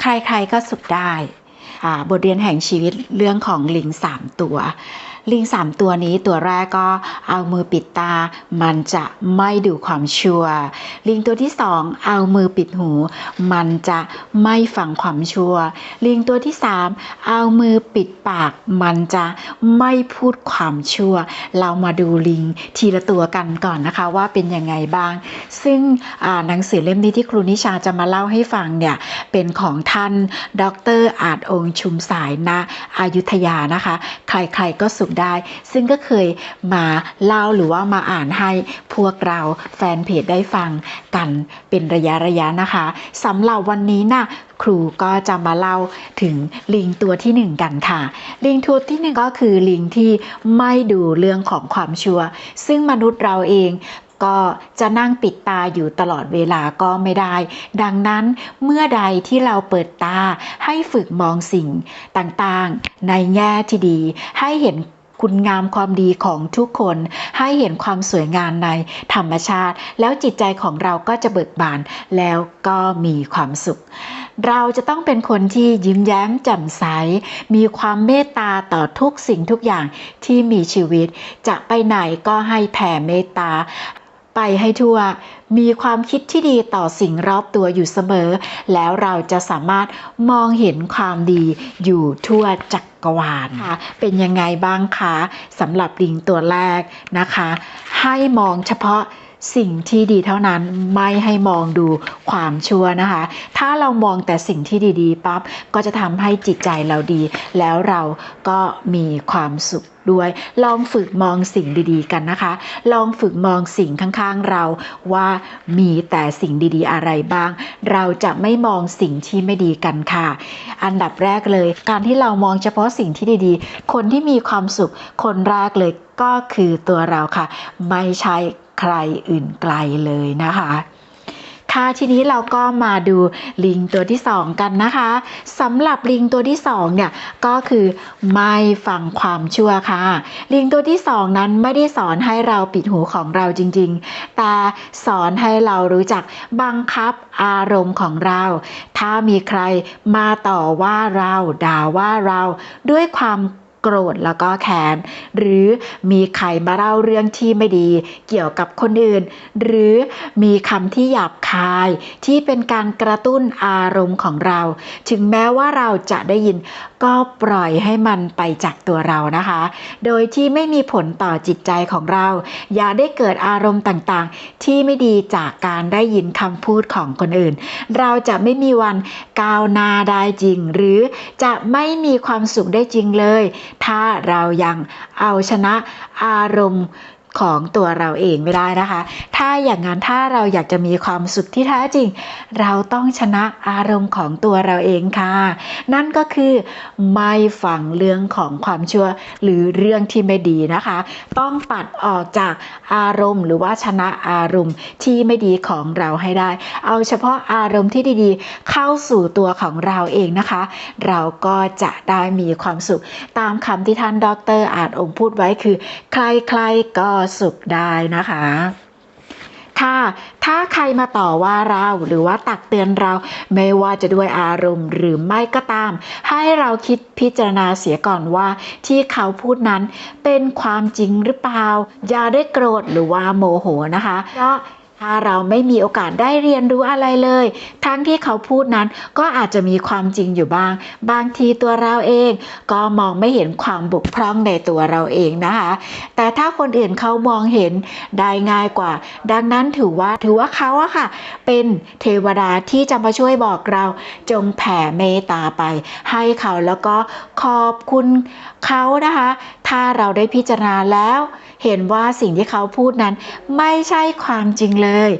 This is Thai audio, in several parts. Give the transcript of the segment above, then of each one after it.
ใครๆก็สุขได้ บทเรียนแห่งชีวิตเรื่องของลิงสามตัว ลิงสามตัวนี้ตัวแรกก็เอามือปิดตา มันจะไม่ดูความชั่วลิงตัวที่สองเอามือปิดหู มันจะไม่ฟังความชั่วลิงตัวที่สามเอามือปิดปาก มันจะไม่พูดความชั่วเรามาดูลิงทีละตัวกันก่อนนะคะว่าเป็นยังไงบ้าง ซึ่งหนังสือเล่มนี้ที่ครูนิชาจะมาเล่าให้ฟังเนี่ยเป็นของท่านดรอาจองค์ชุมสายณอยุธยานะคะ ใครๆก็สุขได้ ซึ่งก็เคยมาเล่าหรือว่ามาอ่านให้พวกเราแฟนเพจได้ฟังกันเป็นระยะระยะๆนะคะสำหรับวันนี้นะครูก็จะมาเล่าถึงลิงตัวที่หนึ่งกันค่ะ ลิงตัวที่หนึ่งก็คือลิงที่ไม่ดูเรื่องของความชัวซึ่งมนุษย์เราเองก็จะนั่งปิดตาอยู่ตลอดเวลาก็ไม่ได้ ดังนั้นเมื่อใดที่เราเปิดตาให้ฝึกมองสิ่งต่างๆ ในแง่ที่ดีให้เห็น คุณงามความดีของทุกคนให้เห็นความสวยงามในธรรมชาติ แล้วจิตใจของเราก็จะเบิกบานแล้วก็มีความสุข เราจะต้องเป็นคนที่ยิ้มแย้มแจ่มใส มีความเมตตาต่อทุกสิ่งทุกอย่างที่มีชีวิต จะไปไหนก็ให้แผ่เมตตา ไปให้ทั่ว มีความคิดที่ดีต่อสิ่งรอบตัวอยู่เสมอ แล้วเราจะสามารถมองเห็นความดีอยู่ทั่วจักรวาลค่ะเป็นยังไงบ้างคะสำหรับลิงตัวแรกนะคะ ให้มองเฉพาะ สิ่งที่ดีเท่านั้นไม่ให้มองดูความชั่วนะคะ ถ้าเรามองแต่สิ่งที่ดีๆปั๊บก็จะทำให้จิตใจเราดี แล้วเราก็มีความสุขด้วย ลองฝึกมองสิ่งดีๆกันนะคะ ลองฝึกมองสิ่งข้างๆเราว่ามีแต่สิ่งดีๆอะไรบ้าง เราจะไม่มองสิ่งที่ไม่ดีกันค่ะ อันดับแรกเลย การที่เรามองเฉพาะสิ่งที่ดีๆ คนที่มีความสุขคนแรกเลยก็คือตัวเราค่ะ ไม่ใช่ ใครอื่นไกลเลยนะคะค่ะทีนี้เราก็มาดูลิงตัวที่ 2 กันนะคะสำหรับลิงตัวที่2เนี่ยก็คือไม่ฟังความชั่วค่ะ ลิงตัวที่ 2 นั้นไม่ได้สอนให้เราปิดหูของเราจริงๆ แต่สอนให้เรารู้จักบังคับอารมณ์ของเรา ถ้ามีใครมาต่อว่าเราด่าว่าเราด้วยความ โกรธแล้วก็แค้นหรือมีใครมาเล่าเรื่องที่ไม่ดี เกี่ยวกับคนอื่น หรือมีคำที่หยาบคาย ที่เป็นการกระตุ้นอารมณ์ของเรา ถึงแม้ว่าเราจะได้ยินก็ปล่อยให้มันไปจากตัวเรานะคะ โดยที่ไม่มีผลต่อจิตใจของเรา อย่าได้เกิดอารมณ์ต่างๆ ที่ไม่ดีจากการได้ยินคำพูดของคนอื่น เราจะไม่มีวันก้าวหน้าได้จริง หรือจะไม่มีความสุขได้จริงเลยถ้าเรายังเอาชนะอารมณ์ ของตัวเราเองไม่ได้นะคะ ถ้าอย่างนั้นถ้าเราอยากจะมีความสุขที่แท้จริง เราต้องชนะอารมณ์ของตัวเราเองค่ะ นั่นก็คือไม่ฟังเรื่องของความชั่วหรือเรื่องที่ไม่ดีนะคะ ต้องปัดออกจากอารมณ์ หรือว่าชนะอารมณ์ที่ไม่ดีของเราให้ได้ เอาเฉพาะอารมณ์ที่ดีๆ เข้าสู่ตัวของเราเองนะคะ เราก็จะได้มีความสุขตามคำที่ท่านดรอาจองค์พูดไว้คือ ใครๆก็สุขได้นะคะค่ะถ้าใครมาต่อว่าเราหรือว่าตักเตือนเราไม่ว่าจะด้วยอารมณ์หรือไม่ก็ตาม ให้เราคิดพิจารณาเสียก่อนว่า ที่เขาพูดนั้นเป็นความจริงหรือเปล่า อย่าได้โกรธหรือว่าโมโหนะคะเพราะ ถ้าเราไม่มีโอกาสได้เรียนรู้อะไรเลย ทั้งที่เขาพูดนั้นก็อาจจะมีความจริงอยู่บ้าง บางทีตัวเราเอง ก็มองไม่เห็นความบกพร่องในตัวเราเองนะคะ แต่ถ้าคนอื่นเขามองเห็นได้ง่ายกว่า ดังนั้นถือว่าถือว่าเขาอะค่ะ เป็นเทวดาที่จะมาช่วยบอกเรา จงแผ่เมตตาไป ให้เขาแล้วก็ขอบคุณเขานะคะ ถ้าเราได้พิจารณาแล้ว เห็นว่าสิ่งที่เขาพูดนั้นไม่ใช่ความจริงเลย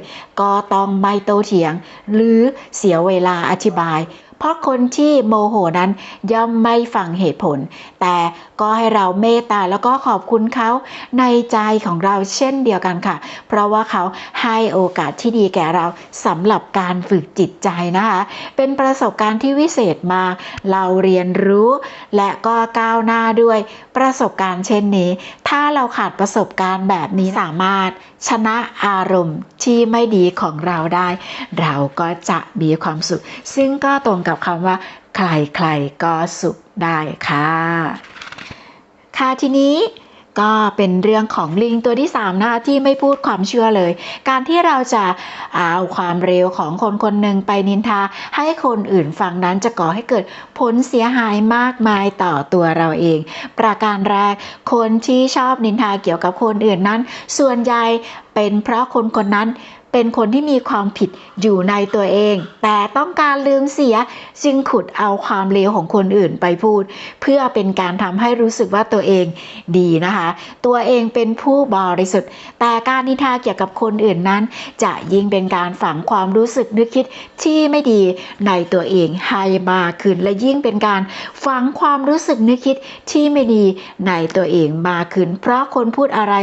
ก็ต้องไม่โตเถียง หรือเสียเวลาอธิบาย เพราะคนที่โมโหนั้นย่อมไม่ฟังเหตุผล แต่ก็ให้เราเมตตาแล้วก็ขอบคุณเขาในใจของเราเช่นเดียวกันค่ะ เพราะว่าเขาให้โอกาสที่ดีแก่เราสำหรับการฝึกจิตใจนะคะ เป็นประสบการณ์ที่วิเศษมาก เราเรียนรู้และก็ก้าวหน้าด้วยประสบการณ์เช่นนี้ ถ้าเราขาดประสบการณ์แบบนี้สามารถชนะอารมณ์ที่ไม่ดีของเราได้ เราก็จะมีความสุข ซึ่งก็ตรงกับกับคำว่า ใครๆก็สุขได้ค่ะ ค่ะทีนี้ก็เป็นเรื่องของลิงตัวที่3นะคะที่ไม่พูดความเชื่อเลย การที่เราจะเอาความเร็วของคนคนหนึ่งไปนินทา ให้คนอื่นฟังนั้นจะก่อให้เกิดผลเสียหายมากมายต่อตัวเราเอง ประการแรก คนที่ชอบนินทาเกี่ยวกับคนอื่นนั้น ส่วนใหญ่เป็นเพราะคนคนนั้น เป็นคนที่มีความผิดอยู่ในตัวเอง แต่ต้องการลืมเสียจึงขุดเอาความเลวของคนอื่นไปพูด เพื่อเป็นการทำให้รู้สึกว่าตัวเองดีนะคะ ตัวเองเป็นผู้บริสุทธิ์ แต่การนินทาเกี่ยวกับคนอื่นนั้น จะยิ่งเป็นการฝังความรู้สึกนึกคิดที่ไม่ดีในตัวเองให้มากขึ้น และยิ่งเป็นการฝังความรู้สึกนึกคิดที่ไม่ดีในตัวเองมากขึ้น เพราะคนพูดอะไร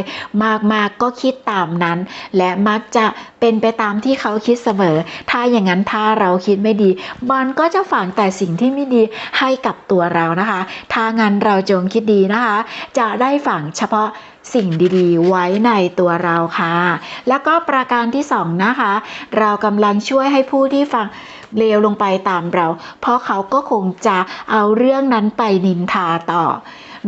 มากๆก็คิดตามนั้น และมักจะเป็นไปตามที่เขาคิดเสมอ ถ้าอย่างนั้นถ้าเราคิดไม่ดี มันก็จะฝังแต่สิ่งที่ไม่ดีให้กับตัวเรานะคะ ถ้างั้นเราจงคิดดีนะคะ จะได้ฝังเฉพาะสิ่งดีๆ ไว้ในตัวเราค่ะ แล้วก็ประการที่สองนะคะ เรากำลังช่วยให้ผู้ที่ฟังเลวลงไปตามเรา เพราะเขาก็คงจะเอาเรื่องนั้นไปนินทาต่อ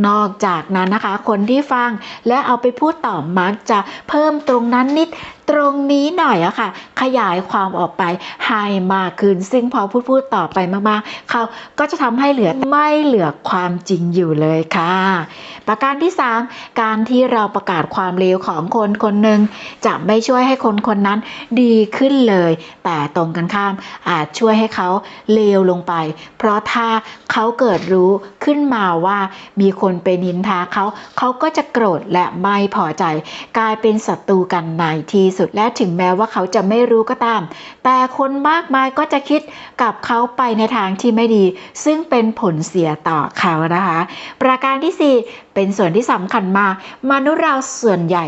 นอกจากนั้นนะคะ คนที่ฟังและเอาไปพูดต่อมักจะเพิ่มตรงนั้นนิด ตรงนี้หน่อยอะค่ะ ขยายความออกไปให้มากขึ้น ซึ่งพอพูดพูดต่อไปมากๆ เขาก็จะทำให้เหลือไม่เหลือความจริงอยู่เลยค่ะ ประการที่ 3 การที่เราประกาศความเลวของคนคนหนึ่งจะไม่ช่วยให้คนคนนั้นดีขึ้นเลย แต่ตรงกันข้ามอาจช่วยให้เขาเลวลงไป เพราะถ้าเขาเกิดรู้ขึ้นมาว่ามีคนไปนินทาเขา เขาก็จะโกรธและไม่พอใจ กลายเป็นศัตรูกันในที่สุดและถึงแม้ว่าเขาจะไม่รู้ก็ตาม แต่คนมากมายก็จะคิดกับเขาไปในทางที่ไม่ดี ซึ่งเป็นผลเสียต่อเขานะคะ ประการที่ 4 เป็นส่วนที่สำคัญมากมนุษย์เราส่วนใหญ่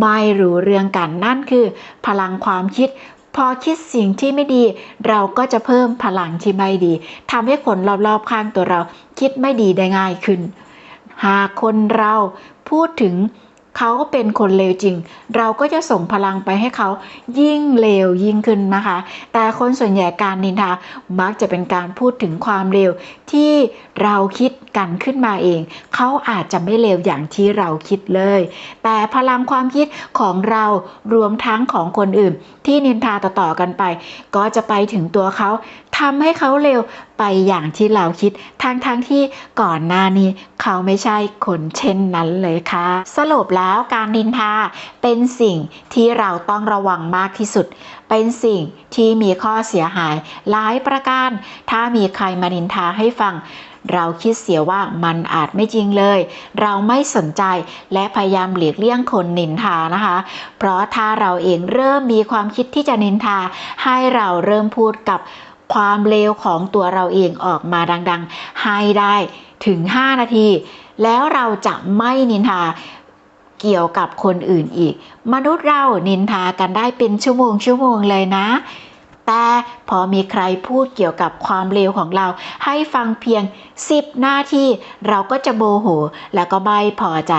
ไม่รู้เรื่องกันนั่นคือ พลังความคิดพอคิดสิ่งที่ไม่ดี เราก็จะเพิ่มพลังที่ไม่ดีทำให้คนรอบๆข้างตัวเราคิดไม่ดีได้ง่ายขึ้น หากคนเราพูดถึง เขาก็เป็นคนเลวจริง เราก็จะส่งพลังไปให้เขายิ่งเลวยิ่งขึ้นนะคะ แต่คนส่วนใหญ่การนินทามักจะเป็นการพูดถึงความเลวที่เราคิดกันขึ้นมาเอง เขาอาจจะไม่เลวอย่างที่เราคิดเลย แต่พลังความคิดของเรารวมทั้งของคนอื่น ที่นินทาต่อๆกันไป ก็จะไปถึงตัวเขาทำให้เขาเลวไปอย่างที่เราคิดทั้งๆทที่ก่อนหน้านี้ เขาไม่ใช่คนเช่นนั้นเลยค่ะ สรุปแล้วแล้วการนินทาเป็นสิ่งที่เราต้องระวังมากที่สุด เป็นสิ่งที่มีข้อเสียหายหลายประการ ถ้ามีใครมานินทาให้ฟังเราคิดเสียว่ามันอาจไม่จริงเลย เราไม่สนใจและพยายามหลีกเลี่ยงคนนินทานะคะ เพราะถ้าเราเองเริ่มมีความคิดที่จะนินทา ให้เราเริ่มพูดกับความเลวของตัวเราเองออกมาดัง ๆ ให้ได้ถึง 5 นาที แล้วเราจะไม่นินทา เกี่ยวกับคนอื่นอีก มนุษย์เรานินทากันได้เป็นชั่วโมงชั่วโมงเลยนะ แต่พอมีใครพูดเกี่ยวกับความเลวของเรา ให้ฟังเพียง 10นาทีเราก็จะโมโห แล้วก็ไม่พอใจ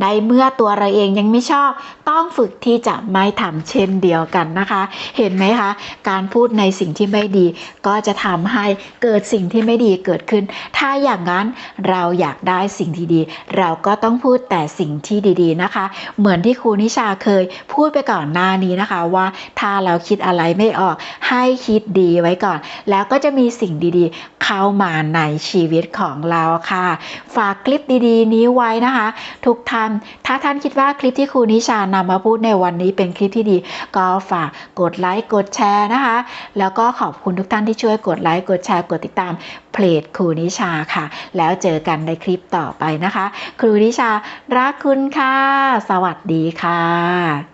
ในเมื่อตัวเราเองยังไม่ชอบ ต้องฝึกที่จะไม่ทำเช่นเดียวกันนะคะ เห็นไหมคะ การพูดในสิ่งที่ไม่ดี ก็จะทำให้เกิดสิ่งที่ไม่ดีเกิดขึ้น ถ้าอย่างนั้นเราอยากได้สิ่งที่ดี เราก็ต้องพูดแต่สิ่งที่ดีๆนะคะ เหมือนที่ครูนิชาเคยพูดไปก่อนหน้านี้นะคะว่าถ้าเราคิดอะไรไม่ออกใให้คิดดีไว้ก่อน แล้วก็จะมีสิ่งดีๆ เข้ามาในชีวิตของเราค่ะ ฝากคลิปดีๆ นี้ไว้นะคะ ทุกท่าน ถ้าท่านคิดว่าคลิปที่ครูนิชานำมาพูดในวันนี้เป็นคลิปที่ดี ก็ฝากกดไลค์กดแชร์นะคะ แล้วก็ขอบคุณทุกท่านที่ช่วยกดไลค์กดแชร์กดติดตามเพจครูนิชาค่ะ แล้วเจอกันในคลิปต่อไปนะคะ ครูนิชารักคุณค่ะ สวัสดีค่ะ